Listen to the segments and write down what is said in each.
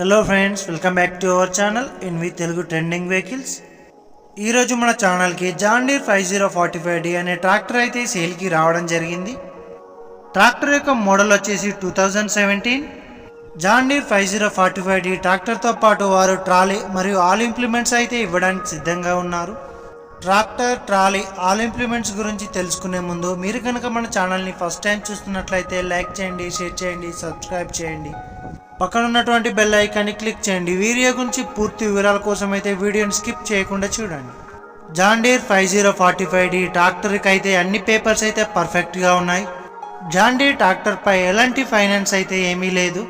Hello friends welcome back to our channel in V Telugu trending vehicles ఈరోజు మన ఛానల్కి John Deere five zero forty five D అనే tractor అయితే సేల్కి రావడం జరిగింది. ట్రాక్టర్ యొక్క మోడల్ వచ్చేసి two thousand seventeen John Deere five zero forty five D ట్రాక్టర్తో పాటు వారు ట్రాలీ మరియు ఆల్ ఇంప్లిమెంట్స్ అయితే ఇవ్వడానికి సిద్ధంగా ఉన్నారు. ట్రాక్టర్ ట్రాలీ ఆల్ ఇంప్లిమెంట్స్ గురించి తెలుసుకునే ముందు మీరు కనుక మన ఛానల్ని ఫస్ట్ టైం చూస్తున్నట్లయితే లైక్ చేయండి షేర్ చేయండి సబ్స్క్రైబ్ చేయండి. పక్కన ఉన్నటువంటి బెల్ ఐకాన్ని క్లిక్ చేయండి వీడియో గురించి పూర్తి వివరాల కోసం అయితే వీడియోని స్కిప్ చేయకుండా చూడండి. John Deere five zero forty five D ట్రాక్టర్కి అయితే అన్ని పేపర్స్ అయితే పర్ఫెక్ట్గా ఉన్నాయి. జాండీర్ ట్రాక్టర్పై ఎలాంటి ఫైనాన్స్ అయితే ఏమీ లేదు.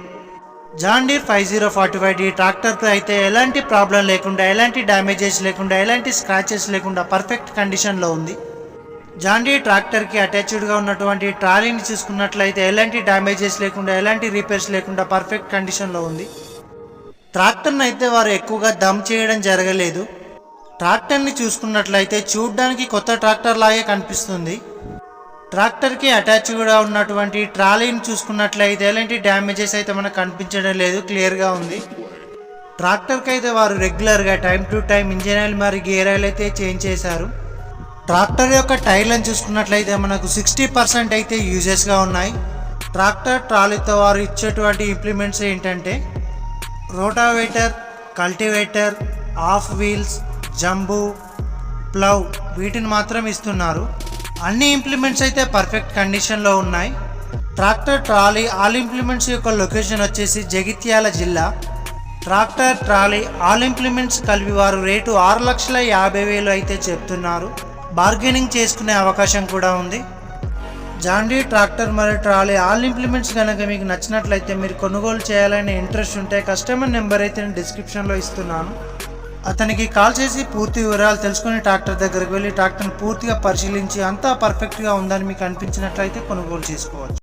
John Deere five zero forty five D ట్రాక్టర్పై అయితే ఎలాంటి ప్రాబ్లం లేకుండా ఎలాంటి డ్యామేజెస్ లేకుండా ఎలాంటి స్క్రాచెస్ లేకుండా పర్ఫెక్ట్ కండిషన్లో ఉంది. జాండీ ట్రాక్టర్కి అటాచ్డ్గా ఉన్నటువంటి ట్రాలీని చూసుకున్నట్లయితే ఎలాంటి డ్యామేజెస్ లేకుండా ఎలాంటి రిపేర్స్ లేకుండా పర్ఫెక్ట్ కండిషన్లో ఉంది. ట్రాక్టర్ని అయితే వారు ఎక్కువగా దమ్ చేయడం జరగలేదు. ట్రాక్టర్ని చూసుకున్నట్లయితే చూడడానికి కొత్త ట్రాక్టర్ లాగే కనిపిస్తుంది. ట్రాక్టర్కి అటాచ్డ్గా ఉన్నటువంటి ట్రాలీని చూసుకున్నట్లయితే ఎలాంటి డ్యామేజెస్ అయితే మనకు కనిపించడం లేదు క్లియర్గా ఉంది. ట్రాక్టర్కి అయితే వారు రెగ్యులర్గా time to time engine oil మరి గేర్ ఆయిల్ అయితే చేంజ్ చేశారు. ట్రాక్టర్ యొక్క టైర్లను చూసుకున్నట్లయితే మనకు సిక్స్టీ పర్సెంట్ అయితే యూజెస్గా ఉన్నాయి. ట్రాక్టర్ ట్రాలీతో వారు ఇచ్చేటువంటి ఇంప్లిమెంట్స్ ఏంటంటే రోటావేటర్ కల్టివేటర్ ఆఫ్ వీల్స్ జంబూ ప్లవ్ వీటిని మాత్రం ఇస్తున్నారు. అన్ని ఇంప్లిమెంట్స్ అయితే పర్ఫెక్ట్ కండిషన్లో ఉన్నాయి. ట్రాక్టర్ ట్రాలీ ఆల్ ఇంప్లిమెంట్స్ యొక్క లొకేషన్ వచ్చేసి జగిత్యాల జిల్లా. ట్రాక్టర్ ట్రాలీ ఆల్ ఇంప్లిమెంట్స్ కలిపి వారు రేటు ఆరు లక్షల యాభై వేలు అయితే చెప్తున్నారు. బార్గెనింగ్ చేసుకునే అవకాశం కూడా ఉంది. జాండీ ట్రాక్టర్ మరియు ట్రాలీ ఆల్ ఇంప్లిమెంట్స్ కనుక మీకు నచ్చినట్లయితే మీరు కొనుగోలు చేయాలనే ఇంట్రెస్ట్ ఉంటే కస్టమర్ నెంబర్ అయితే నేను డిస్క్రిప్షన్లో ఇస్తున్నాను. అతనికి కాల్ చేసి పూర్తి వివరాలు తెలుసుకుని ట్రాక్టర్ దగ్గరికి వెళ్ళి ట్రాక్టర్ని పూర్తిగా పరిశీలించి అంతా పర్ఫెక్ట్గా ఉందని మీకు అనిపించినట్లయితే కొనుగోలు చేసుకోవచ్చు.